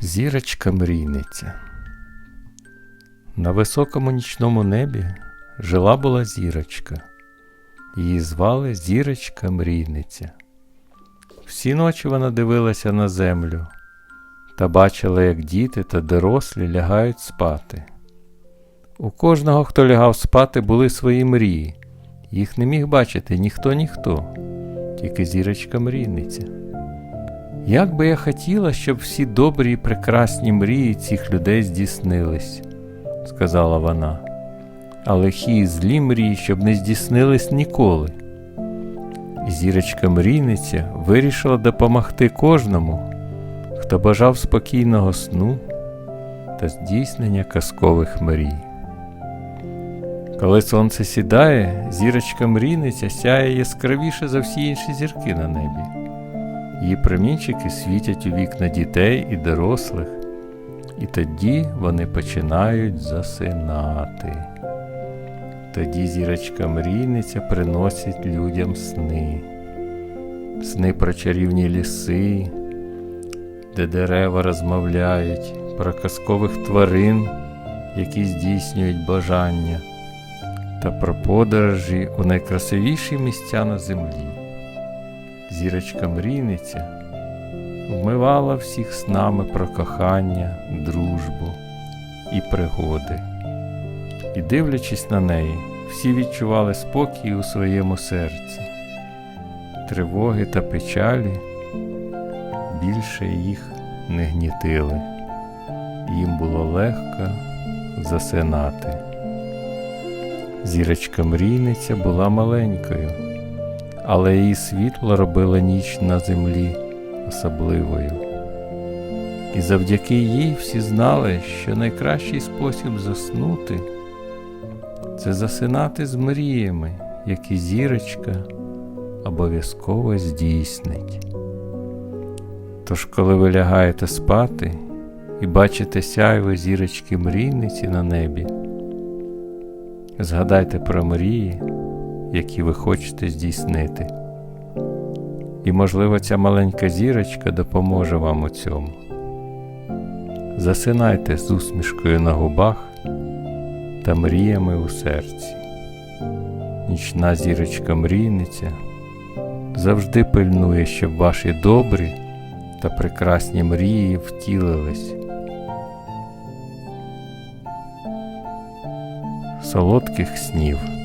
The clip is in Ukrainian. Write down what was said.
Зірочка мрійниця. На високому нічному небі жила була зірочка. Її звали Зірочка мрійниця. Всі ночі вона дивилася на землю та бачила, як діти та дорослі лягають спати. У кожного, хто лягав спати, були свої мрії. Їх не міг бачити ніхто ніхто, тільки зірочка мрійниця. Як би я хотіла, щоб всі добрі і прекрасні мрії цих людей здійснились, сказала вона, а лихі і злі мрії, щоб не здійснились ніколи. І зірочка мрійниця вирішила допомогти кожному, хто бажав спокійного сну та здійснення казкових мрій. Коли сонце сідає, зірочка мрійниця сяє яскравіше за всі інші зірки на небі. Її промінчики світять у вікна дітей і дорослих, і тоді вони починають засинати. Тоді зірочка мрійниця приносить людям сни, сни про чарівні ліси, де дерева розмовляють, про казкових тварин, які здійснюють бажання, та про подорожі у найкрасивіші місця на землі. Зірочка мрійниця вмивала всіх з нами про кохання, дружбу і пригоди. І, дивлячись на неї, всі відчували спокій у своєму серці. Тривоги та печалі більше їх не гнітили, їм було легко засинати. Зірочка мрійниця була маленькою але її світло робило ніч на землі особливою. І завдяки їй всі знали, що найкращий спосіб заснути це засинати з мріями, які зірочка обов'язково здійснить. Тож, коли ви лягаєте спати і бачите сяйво зірочки мрійниці на небі, згадайте про мрії які ви хочете здійснити. І, можливо, ця маленька зірочка допоможе вам у цьому. Засинайте з усмішкою на губах та мріями у серці. Нічна зірочка мрійниця завжди пильнує, щоб ваші добрі та прекрасні мрії втілились. Солодких снів.